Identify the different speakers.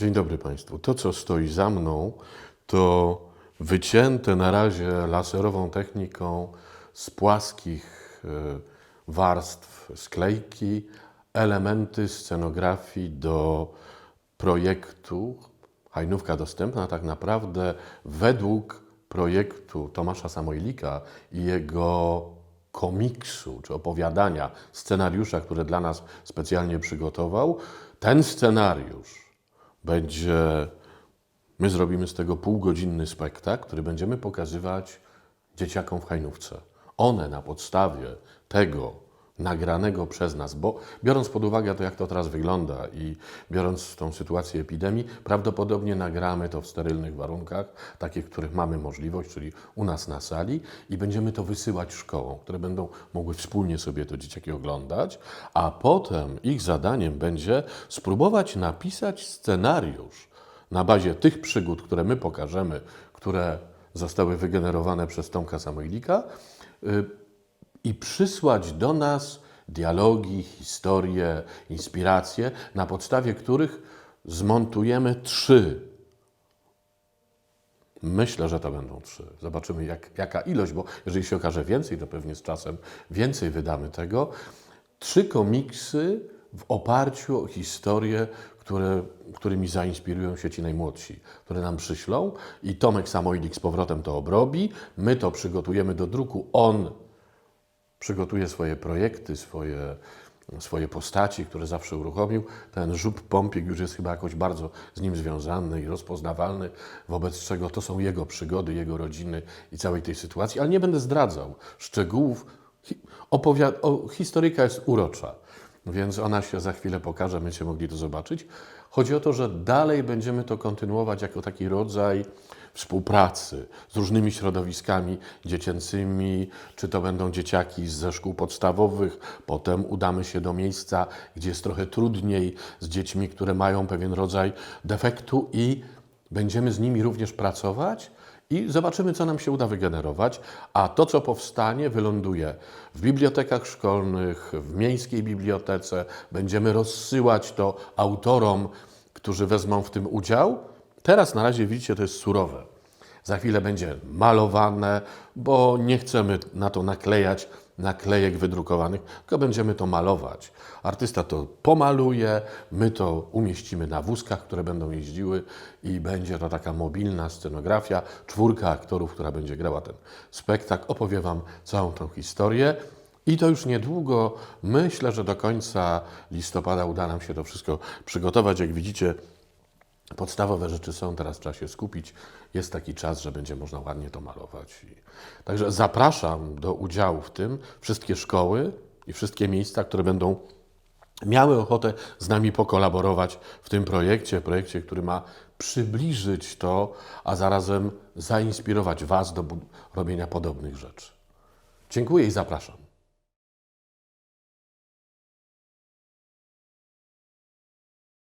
Speaker 1: Dzień dobry Państwu. To, co stoi za mną, to wycięte na razie laserową techniką z płaskich e, warstw sklejki elementy scenografii do projektu Hajnówka Dostępna, tak naprawdę według projektu Tomasza Samojlika i jego komiksu, czy opowiadania, scenariusza, które dla nas specjalnie przygotował. Ten scenariusz będzie, my zrobimy z tego półgodzinny spektakl, który będziemy pokazywać dzieciakom w Hajnówce. One na podstawie tego nagranego przez nas, bo biorąc pod uwagę to, jak to teraz wygląda i biorąc tą sytuację epidemii, prawdopodobnie nagramy to w sterylnych warunkach, takich, których mamy możliwość, czyli u nas na sali i będziemy to wysyłać szkołom, które będą mogły wspólnie sobie to dzieciaki oglądać, a potem ich zadaniem będzie spróbować napisać scenariusz na bazie tych przygód, które my pokażemy, które zostały wygenerowane przez Tomka Samojlika, y, i przysłać do nas dialogi, historie, inspiracje, na podstawie których zmontujemy trzy. Myślę, że to będą trzy. Zobaczymy, jak, jaka ilość, bo jeżeli się okaże więcej, to pewnie z czasem więcej wydamy tego. Trzy komiksy w oparciu o historie, które, którymi zainspirują się ci najmłodsi, które nam przyślą i Tomek Samojlik z powrotem to obrobi. My to przygotujemy do druku. On przygotuje swoje projekty, swoje, swoje postaci, które zawsze uruchomił. Ten żub Pompik już jest chyba jakoś bardzo z nim związany i rozpoznawalny, wobec czego to są jego przygody, jego rodziny i całej tej sytuacji, ale nie będę zdradzał szczegółów. Opowia- o, historyka jest urocza, więc ona się za chwilę pokaże, będziecie mogli to zobaczyć. Chodzi o to, że dalej będziemy to kontynuować jako taki rodzaj współpracy z różnymi środowiskami dziecięcymi, czy to będą dzieciaki ze szkół podstawowych, potem udamy się do miejsca, gdzie jest trochę trudniej, z dziećmi, które mają pewien rodzaj defektu i będziemy z nimi również pracować i zobaczymy, co nam się uda wygenerować, a to, co powstanie, wyląduje w bibliotekach szkolnych, w miejskiej bibliotece. Będziemy rozsyłać to autorom, którzy wezmą w tym udział. Teraz na razie widzicie, to jest surowe. Za chwilę będzie malowane, bo nie chcemy na to naklejać naklejek wydrukowanych, tylko będziemy to malować. Artysta to pomaluje, my to umieścimy na wózkach, które będą jeździły i będzie to taka mobilna scenografia, czwórka aktorów, która będzie grała ten spektakl. Opowie Wam całą tą historię. I to już niedługo, myślę, że do końca listopada uda nam się to wszystko przygotować. Jak widzicie, Podstawowe rzeczy są, teraz trzeba się skupić. Jest taki czas, że będzie można ładnie to malować. Także zapraszam do udziału w tym wszystkie szkoły i wszystkie miejsca, które będą miały ochotę z nami pokolaborować w tym projekcie, projekcie, który ma przybliżyć to, a zarazem zainspirować Was do robienia podobnych rzeczy. Dziękuję i zapraszam.